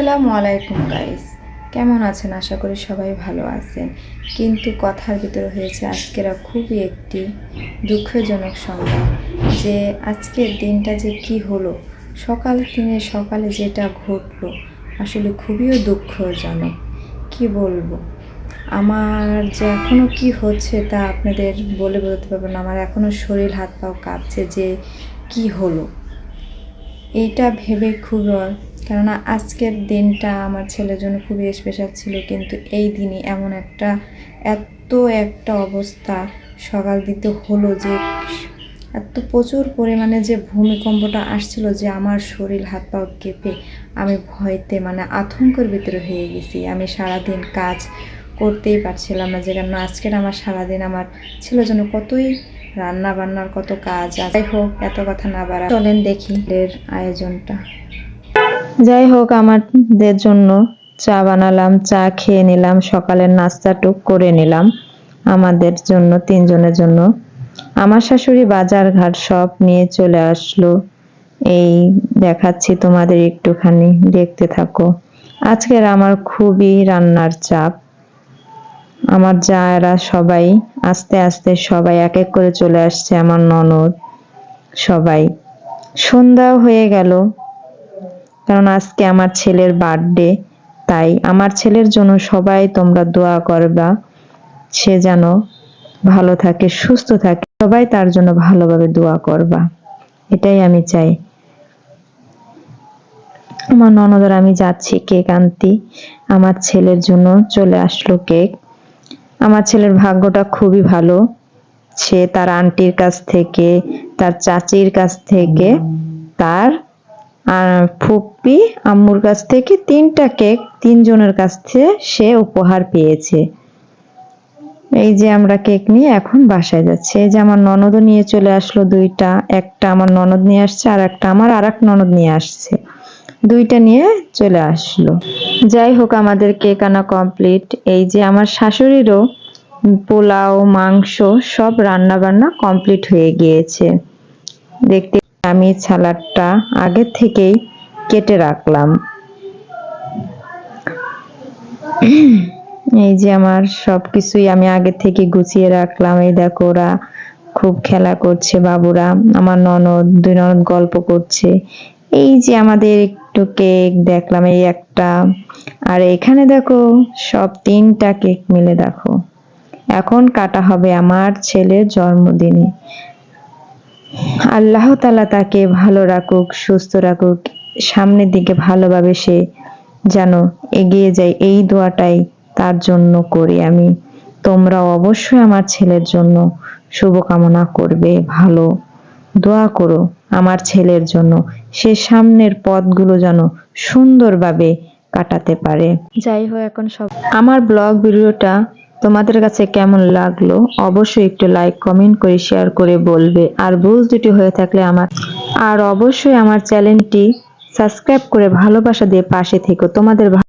আসসালামু আলাইকুম গাইস কেমন আছেন? আশা করি সবাই ভালো আছেন। কিন্তু কথার ভিতরে হয়েছে আজকের খুবই একটি দুঃখজনক সংবাদ, যে আজকের দিনটা যে কি হলো, সকাল দিনে সকালে যেটা ঘটলো, আসলে খুবই দুঃখজনক। কি বলব? আমার যে এখনও কি হচ্ছে তা আপনাদের বলে বলতে পারব না। আমার এখনও শরীর হাত পাও কাঁপছে যে কি হলো। এইটা ভেবে খুব কেননা আজকের দিনটা আমার ছেলের জন্য খুবই স্পেশাল ছিল, কিন্তু এই দিনই এমন একটা, এত একটা অবস্থা সকাল দিতে হলো যে, এত প্রচুর পরিমাণে যে ভূমিকম্পটা আসছিল যে আমার শরীর হাত পা কেঁপে আমি ভয়তে মানে আতঙ্কের ভিতরে হয়ে গেছি। আমি সারাদিন কাজ করতেই পারছিলাম না যে কারণ আজকের আমার সারাদিন আমার ছেলের জন্য কতই রান্না বান্নার কত কাজ আছে। যাই হোক, এত কথা না বাড়া। চলেন দেখি এর আয়োজনটা। যাই হোক, আমাদের জন্য চা বানালাম, চা খেয়ে নিলাম, সকালের নাস্তাটুক করে নিলাম। আমাদের জন্য, তিনজনের জন্য। আমার শাশুড়ি বাজার ঘাট সব নিয়ে চলে আসলো। এই দেখাচ্ছি তোমাদের একটুখানি, দেখতে থাকো। আজকের আমার খুবই রান্নার চাপ। আমার যারা সবাই, আস্তে আস্তে সবাই, এক এক করে চলে আসছে আমার ননদ সবাই। সন্ধ্যাও হয়ে গেল। কারণ আজকে আমার ছেলের বার্থডে, তাই আমার ছেলের জন্য সবাই তোমরা দোয়া করবা। সে যেন ভালো থাকে, সুস্থ থাকে, সবাই তার জন্য ভালোভাবে দোয়া করবা। এটাই আমি চাই। আমার ননদর, আমি যাচ্ছি কেক আনতি। আমার ছেলের জন্য চলে আসলো কেক। আমার ছেলের ভাগ্যটা খুবই ভালো। সে তার আন্টির কাছ থেকে, তার চাচির কাছ থেকে, তার আর ফুপ্পি আম্মুর কাছ থেকে তিনটা কেক তিনজনের কাছ থেকে সে উপহার পেয়েছে। এই যে আমরা কেক নিয়ে এখন বাসায় যাচ্ছি। এই যে আমার ননদও নিয়ে চলে আসলো দুইটা, একটা আমার ননদ নিয়ে আসছে আর একটা আমার আর এক ননদ নিয়ে আসছে। দুইটা নিয়ে চলে আসলো। যাই হোক, আমাদের কেক আনা কমপ্লিট। এই যে আমার শাশুড়িরও পোলাও, মাংস সব রান্না বান্না কমপ্লিট হয়ে গিয়েছে। দেখতে আমি সালাডটা আগে থেকেই কেটে রাখলাম। এই যে আমার সব কিছুই আমি আগে থেকে গুছিয়ে রাখলাম। এই দেখো ওরা খুব খেলা করছে, বাবুরা, আমার ননদ, দুই ননদ গল্প করছে। এই যে আমাদের একটু কেক দেখলাম, এই একটা। আর এখানে দেখো সব তিনটা কেক মিলে দেখো। এখন কাটা হবে আমার ছেলের জন্মদিনে। আল্লাহ তালা তাকে ভালো রাখুক সুস্থ রাখুক সামনের দিকে ভালোভাবে সে যেন এগিয়ে যায় এই দোয়াটাই তার জন্য করি আমি। তোমরা অবশ্যই আমার ছেলের জন্য শুভকামনা করবে ভালো দোয়া করো আমার ছেলের জন্য। সে সামনের পথগুলো যেন সুন্দরভাবে কাটাতে পারে। যাই হোক এখন সব আমার ব্লগ ভিডিওটা তোমাদের কাছে কেমন লাগল? অবশ্যই একটু লাইক কমেন্ট করে শেয়ার করে বলবে। আর ভুল দুটি হয়ে থাকলে আমার আর অবশ্যই আমার চ্যানেলটি সাবস্ক্রাইব করে ভালোবাসা দিয়ে পাশে থেকো। তোমাদের